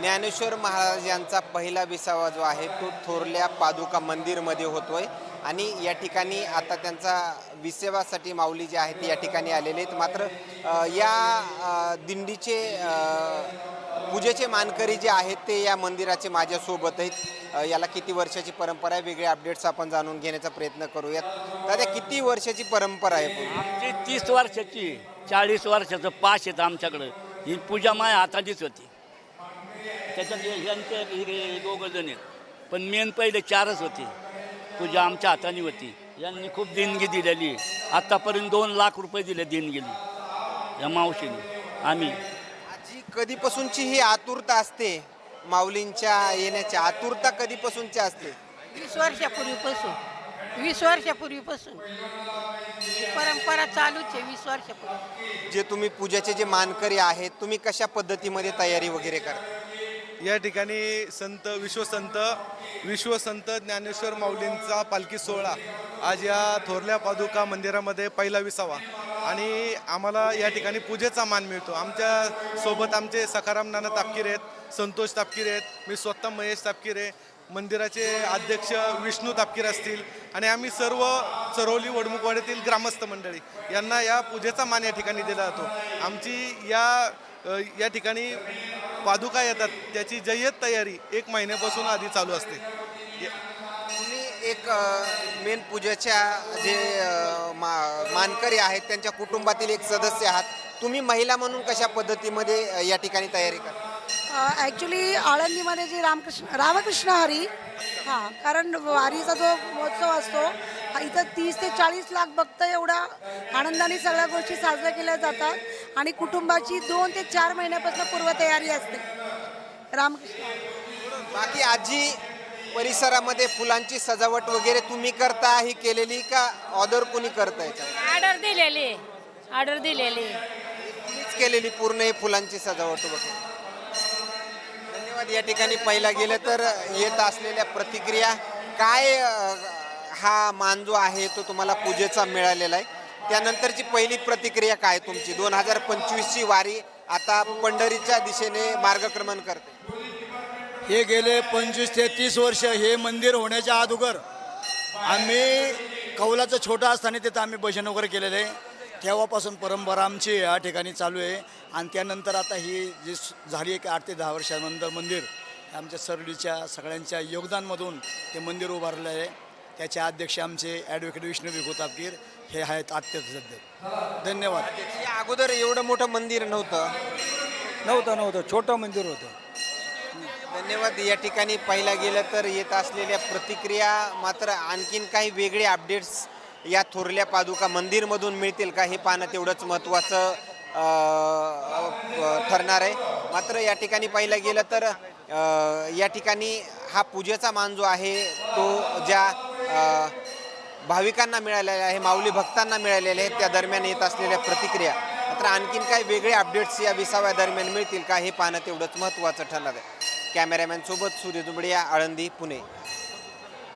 ज्ञानेश्वर महाराज यांचा पहिला विसावा जो आहे तो थोरल्या पादुका मंदिरमध्ये होतो आहे आणि या ठिकाणी आता त्यांचा विसेवासाठी माऊली जे आहे ते या ठिकाणी आलेले आहेत. मात्र या दिंडीचे पूजेचे मानकरी जे आहेत ते या मंदिराचे माझ्यासोबत आहेत. याला किती वर्षाची परंपरा आहे वेगळे अपडेट्स आपण जाणून घेण्याचा प्रयत्न करूयात. दादा किती वर्षाची परंपरा आहे आमची तीस वर्षाची चाळीस वर्षाचं पाच येतं आमच्याकडं. ही पूजा माझ्या हाताचीच होती. त्याच्यात हे- यांचे हे दोघं जण आहेत. पण मेन पहिले चारच होते. पूजा आमच्या हाताने होती. यांनी खूप देणगी दिलेली. आत्तापर्यंत दोन लाख रुपये दिले देणगीली या मावशीने. आम्ही. आजी कधीपासूनची ही आतुरता असते? माऊलींच्या येण्याची आतुरता कधीपासूनची असते? वीस वर्षापूर्वीपासून. वीस वर्षापूर्वीपासून. ही परंपरा चालूच आहे वीस वर्षापूर्वी. जे तुम्ही पूजाचे जे मानकरी आहेत तुम्ही कशा पद्धतीमध्ये तयारी वगैरे करता? या ठिकाणी संत विश्वसंत विश्वसंत ज्ञानेश्वर माऊलींचा पालखी सोहळा आज या थोरल्या पादुका मंदिरामध्ये पहिला विसावा आणि आम्हाला या ठिकाणी पूजेचा मान मिळतो. आमच्यासोबत आमचे सखाराम नाना तापकीर आहेत संतोष तापकीर आहेत मी स्वतः महेश तापकीर आहे. मंदिराचे अध्यक्ष विष्णू तापकीर असतील आणि आम्ही सर्व चरवली वडमुखवाड्यातील ग्रामस्थ मंडळी यांना या पूजेचा मान या ठिकाणी दिला जातो. आमची या या ठिकाणी पादुका येतात. त्याची जय्यत तयारी एक महिन्यापासून आधी चालू असते. तुम्ही एक मेन पूजेच्या जे मा मानकरी आहेत त्यांच्या कुटुंबातील एक सदस्य आहात. तुम्ही महिला म्हणून कशा पद्धतीमध्ये या ठिकाणी तयारी करता? ॲक्च्युली आळंदीमध्ये जी रामकृष्ण रामकृष्ण हरी हां कारण वारीचा जो महोत्सव असतो इथं तीस ते चाळीस लाख भक्त एवढा. आनंदाने सगळ्या गोष्टी साजऱ्या केल्या जातात. आणि कुटुंबाची दोन ते चार महिन्यापासून पूर्वतयारी असते. रामकृष्ण. बाकी आजी परिसरामध्ये फुलांची सजावट वगैरे तुम्ही करता ही केलेली का ऑर्डर कोणी करता याच्यामध्ये ऑर्डर दिलेली. ऑर्डर दिलेली. तुम्हीच केलेली पूर्ण ही फुलांची सजावट वगैरे? धन्यवाद. या ठिकाणी पहिला गेलं तर येत असलेल्या प्रतिक्रिया काय हा मान जो आहे तो तुम्हाला पूजेचा मिळालेला आहे. त्यानंतरची पहिली प्रतिक्रिया काय तुमची? दोन हजार पंचवीसची वारी आता पंढरीच्या दिशेने मार्गक्रमण करते. हे गेले पंचवीस ते तीस वर्ष हे मंदिर होण्याच्या अगोदर आम्ही कौलाचं छोटं असताना तिथं आम्ही भजन वगैरे केलेलं. आहे तेव्हापासून परंपरा आमची या ठिकाणी चालू आहे. आणि त्यानंतर आता ही जी झाली आहे की आठ ते दहा वर्षानंतर मंदिर आमच्या सरडीच्या सगळ्यांच्या योगदानमधून ते मंदिर उभारलं आहे. त्याचे अध्यक्ष आमचे ॲडव्होकेट विष्णू भिकू तापकीर हे आहेत आत्य सध्या धन्यवाद. या अगोदर एवढं मोठं मंदिर नव्हतं. नव्हतं नव्हतं. छोटं मंदिर होतं. धन्यवाद. या ठिकाणी पाहिला गेलं तर येत असलेल्या प्रतिक्रिया मात्र आणखीन काही वेगळे अपडेट्स या थोरल्या पादुका मंदिरमधून मिळतील का हे पाहणं तेवढंच महत्त्वाचं ठरणार आहे. मात्र या ठिकाणी पाहिलं गेलं तर या ठिकाणी हा पूजेचा मान जो आहे तो ज्या भाविकांना मिळालेला आहे माऊली भक्तांना मिळालेले आहेत त्या दरम्यान येत असलेल्या प्रतिक्रिया. मात्र आणखीन काही वेगळे अपडेट्स या विसाव्या दरम्यान मिळतील का हे पाहणं तेवढंच महत्त्वाचं ठरणार आहे. कॅमेरामॅनसोबत सूर्य दुबडिया आळंदी पुणे.